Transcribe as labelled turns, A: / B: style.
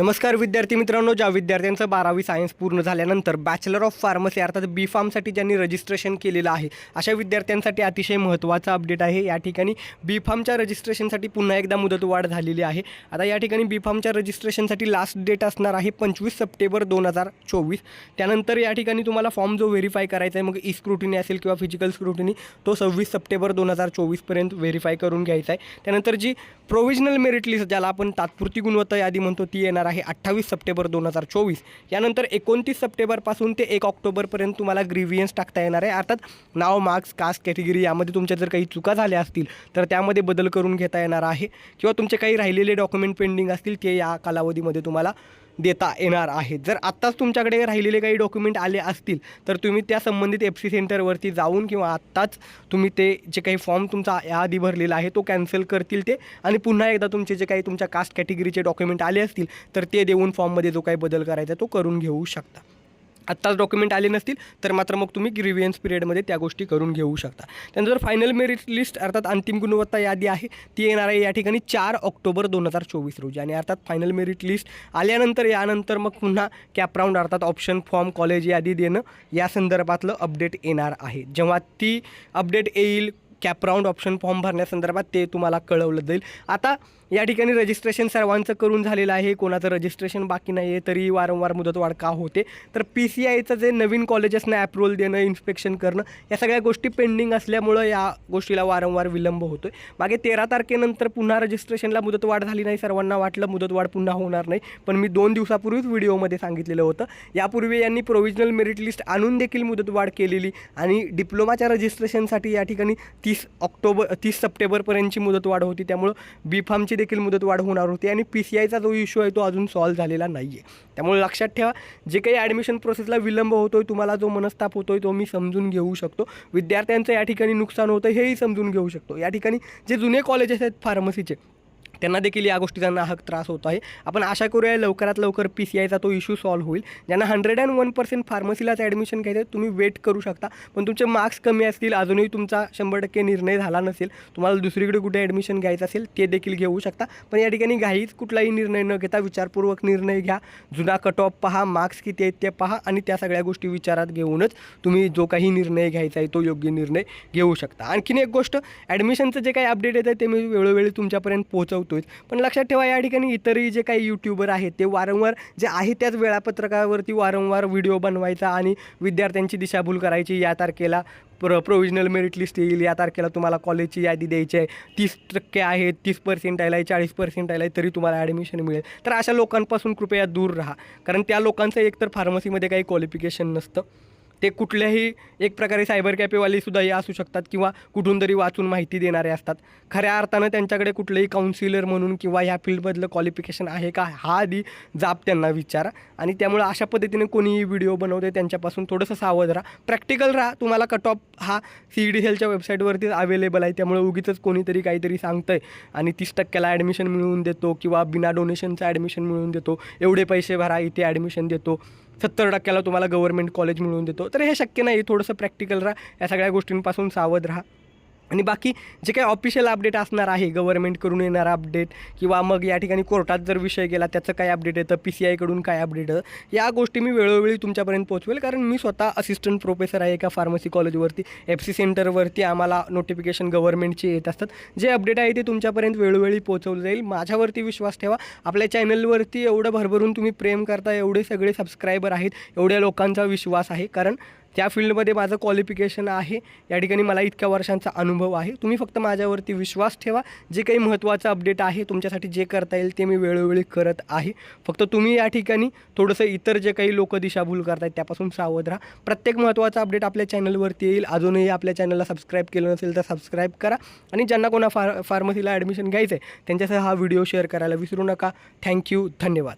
A: नमस्कार विद्यार्थी मित्रांनो ज्या विद्यार्थ्यांचं बारावी सायन्स पूर्ण झाल्यानंतर बॅचलर ऑफ फार्मसी अर्थात बी फार्मसाठी ज्यांनी रजिस्ट्रेशन केलेलं आहे अशा विद्यार्थ्यांसाठी अतिशय महत्त्वाचा अपडेट आहे. या ठिकाणी बी फार्मच्या रजिस्ट्रेशनसाठी पुन्हा एकदा मुदतवाढ झालेली आहे. आता या ठिकाणी बी फार्मच्या रजिस्ट्रेशनसाठी लास्ट डेट असणार आहे पंचवीस सप्टेंबर दोन हजार चोवीस. त्यानंतर या ठिकाणी तुम्हाला फॉर्म जो व्हेरीफाय करायचा आहे मग e ई स्क्रुटिनी असेल किंवा फिजिकल स्क्रुटिनी तो सव्वीस सप्टेंबर दोन हजार चोवीसपर्यंत व्हेरीफाय करून घ्यायचा आहे. त्यानंतर जी प्रोव्हिजनल मेरिट लिस्ट ज्याला आपण तात्पुरती गुणवत्ता यादी म्हणतो ती येणार आहे अठ्ठावीस सप्टेंबर दोन हजार चोवीस. यानंतर एकोणतीस सप्टेंबरपासून ते एक ऑक्टोबरपर्यंत तुम्हाला ग्रीव्हियन्स टाकता येणार आहे. अर्थात नाव मार्क्स कास्ट कॅटेगरी यामध्ये तुमच्या जर काही चुका झाल्या असतील तर त्यामध्ये बदल करून घेता येणार आहे. किंवा तुमचे काही राहिलेले डॉक्युमेंट पेंडिंग असतील ते या कालावधीमध्ये तुम्हाला देता येणार आहे. जर आत्ताच तुमच्याकडे राहिलेले काही डॉक्युमेंट आले असतील तर तुम्ही त्या संबंधित एफ सी सेंटरवरती जाऊन किंवा आत्ताच तुम्ही ते जे काही फॉर्म तुमचा याआधी भरलेला आहे तो कॅन्सल करतील ते आणि पुन्हा एकदा तुमचे जे काही तुमच्या कास्ट कॅटेगरीचे डॉक्युमेंट आले असतील तर ते देऊन फॉर्ममध्ये जो काही बदल करायचा तो करून घेऊ शकता. आत्ताच डॉक्युमेंट आले नसतील तर मात्र मग तुम्ही ग्रिव्हियन्स पिरियडमध्ये त्या गोष्टी करून घेऊ शकता. त्यानंतर फायनल मेरिट लिस्ट अर्थात अंतिम गुणवत्ता यादी आहे ती येणार आहे या ठिकाणी चार ऑक्टोबर दोन हजार चोवीस रोजी. आणि अर्थात फायनल मेरिट लिस्ट आल्यानंतर यानंतर मग पुन्हा कॅप राऊंड अर्थात ऑप्शन फॉर्म कॉलेज यादी देणं या संदर्भातलं अपडेट येणार आहे. जेव्हा ती अपडेट येईल कॅप राऊंड ऑप्शन फॉर्म भरण्यासंदर्भात ते तुम्हाला कळवलं जाईल. आता या ठिकाणी रजिस्ट्रेशन सर्वांचं करून झालेलं आहे. कोणाचं रजिस्ट्रेशन बाकी नाही आहे तरी वारंवार मुदतवाढ का होते? तर पी सी आयचं जे नवीन कॉलेजेसना ॲप्रुवल देणं इन्स्पेक्शन करणं या सगळ्या गोष्टी पेंडिंग असल्यामुळं या गोष्टीला वारंवार विलंब होतो आहे मागे तेरा तारखेनंतर पुन्हा रजिस्ट्रेशनला मुदतवाढ झाली नाही सर्वांना वाटलं मुदतवाढ पुन्हा होणार नाही. पण मी दोन दिवसापूर्वीच व्हिडिओमध्ये सांगितलेलं होतं. यापूर्वी यांनी प्रोव्हिजनल मेरिट लिस्ट आणून देखील मुदतवाढ केलेली आणि डिप्लोमाच्या रजिस्ट्रेशनसाठी या ठिकाणी तीस ऑक्टोबर तीस सप्टेंबरपर्यंतची मुदतवाढ होती. त्यामुळं बी फार्मची देखील मुदतवाढ होणार होती आणि पी सी आयचा जो इश्यू आहे तो अजून सॉल्व्ह झालेला नाही आहे त्यामुळे लक्षात ठेवा जे काही ॲडमिशन प्रोसेसला विलंब होतो आहे तुम्हाला जो मनस्ताप होतो आहे तो मी समजून घेऊ शकतो. विद्यार्थ्यांचं या ठिकाणी नुकसान होतं हेही समजून घेऊ शकतो. या ठिकाणी जे जुने कॉलेजेस आहेत फार्मसीचे त्यांना देखील या गोष्टी त्यांना हक त्रास होत आहे. आपण आशा करूया लवकरात लवकर पी सी आयचा तो इश्यू सॉल्व्ह होईल. ज्यांना हंड्रेड अँड वन पर्सेंट फार्मसीलाच ॲडमिशन घ्यायचं आहे, तुम्ही वेट करू शकता. पण तुमचे मार्क्स कमी असतील अजूनही तुमचा शंभर टक्के निर्णय झाला नसेल तुम्हाला दुसरीकडे कुठे ॲडमिशन घ्यायचं असेल ते देखील घेऊ शकता. पण या ठिकाणी घाईच कुठलाही निर्णय न घेता विचारपूर्वक निर्णय घ्या. जुना कट ऑफ पहा मार्क्स किती आहेत ते पहा आणि त्या सगळ्या गोष्टी विचारात घेऊनच तुम्ही जो काही निर्णय घ्यायचा आहे तो योग्य निर्णय घेऊ शकता. आणखीन एक गोष्ट ॲडमिशनचं जे काही अपडेट येतं ते मी वेळोवेळी तुमच्यापर्यंत पोहोचवतो. पोहोचवतोय पण लक्षात ठेवा या ठिकाणी इतरही जे काही यूट्यूबर आहेत ते वारंवार जे आहे त्याच वेळापत्रकावरती वारंवार व्हिडिओ बनवायचा आणि विद्यार्थ्यांची दिशाभूल करायची. या तारखेला प्र प्रोविजनल मेरिट लिस्ट येईल. या तारखेला तुम्हाला कॉलेजची यादी द्यायची आहे. तीस टक्के आहे तीस पर्सेंट आहे चाळीस पर्सेंट आहे तरी तुम्हाला ॲडमिशन मिळेल. तर अशा लोकांपासून कृपया दूर राहा. कारण त्या लोकांचं एकतर फार्मसीमध्ये काही क्वालिफिकेशन नसतं. ते कुठल्याही एक प्रकारे सायबर कॅफेवालेसुद्धाही असू शकतात किंवा कुठून तरी वाचून माहिती देणारे असतात. खऱ्या अर्थानं त्यांच्याकडे कुठलंही काउन्सिलर म्हणून किंवा ह्या फील्डमधलं क्वालिफिकेशन आहे का हा आधी जाब त्यांना विचारा. आणि त्यामुळं अशा पद्धतीने कोणीही व्हिडिओ बनवते त्यांच्यापासून थोडंसं सावध राहा. प्रॅक्टिकल राहा. तुम्हाला कट ऑफ हा सी डी हेलच्या वेबसाईटवरतीच अवेलेबल आहे. त्यामुळे उगीच कोणीतरी काहीतरी सांगतं आहे आणि तीस टक्क्याला ॲडमिशन मिळवून देतो किंवा बिना डोनेशनचं ॲडमिशन मिळवून देतो. एवढे पैसे भरा इथे ॲडमिशन देतो. सत्तर टक्क्याला तुम्हाला गव्हर्नमेंट कॉलेज मिळवून देतो. तर हे शक्य नाही. थोडंसं प्रॅक्टिकल राहा. या सगळ्या गोष्टींपासून सावध राहा. आणि बाकी जे काही ऑफिशियल अपडेट असणार आहे गव्हर्नमेंटकडून येणारा अपडेट किंवा मग या ठिकाणी कोर्टात जर विषय गेला त्याचं काय अपडेट येतं पी सी आयकडून काय अपडेट येतं या गोष्टी मी वेळोवेळी तुमच्यापर्यंत पोहोचवेल. कारण मी स्वतः असिस्टंट प्रोफेसर आहे एका फार्मसी कॉलेजवरती एफ सी सेंटरवरती आम्हाला नोटिफिकेशन गव्हर्नमेंटचे येत असतात. जे अपडेट आहे ते तुमच्यापर्यंत वेळोवेळी पोहोचवलं जाईल. माझ्यावरती विश्वास ठेवा. आपल्या चॅनलवरती एवढं भरभरून तुम्ही प्रेम करता एवढे सगळे सबस्क्रायबर आहेत एवढ्या लोकांचा विश्वास आहे. कारण त्या फील्डमध्ये माझं क्वालिफिकेशन आहे. या ठिकाणी मला इतक्या वर्षांचा अनुभव आहे. तुम्ही फक्त माझ्यावरती विश्वास ठेवा. जे काही महत्त्वाचं अपडेट आहे तुमच्यासाठी जे करता येईल ते मी वेळोवेळी करत आहे. फक्त तुम्ही या ठिकाणी थोडंसं इतर जे काही लोक दिशाभूल करतायत त्यापासून सावध राहा. प्रत्येक महत्त्वाचा अपडेट आपल्या चॅनलवरती येईल. अजूनही आपल्या चॅनलला सबस्क्राईब केलं नसेल तर सबस्क्राईब करा. आणि ज्यांना कोणा फार फार्मसीला ॲडमिशन घ्यायचं आहे त्यांच्यासह हा व्हिडिओ शेअर करायला विसरू नका. थँक्यू धन्यवाद.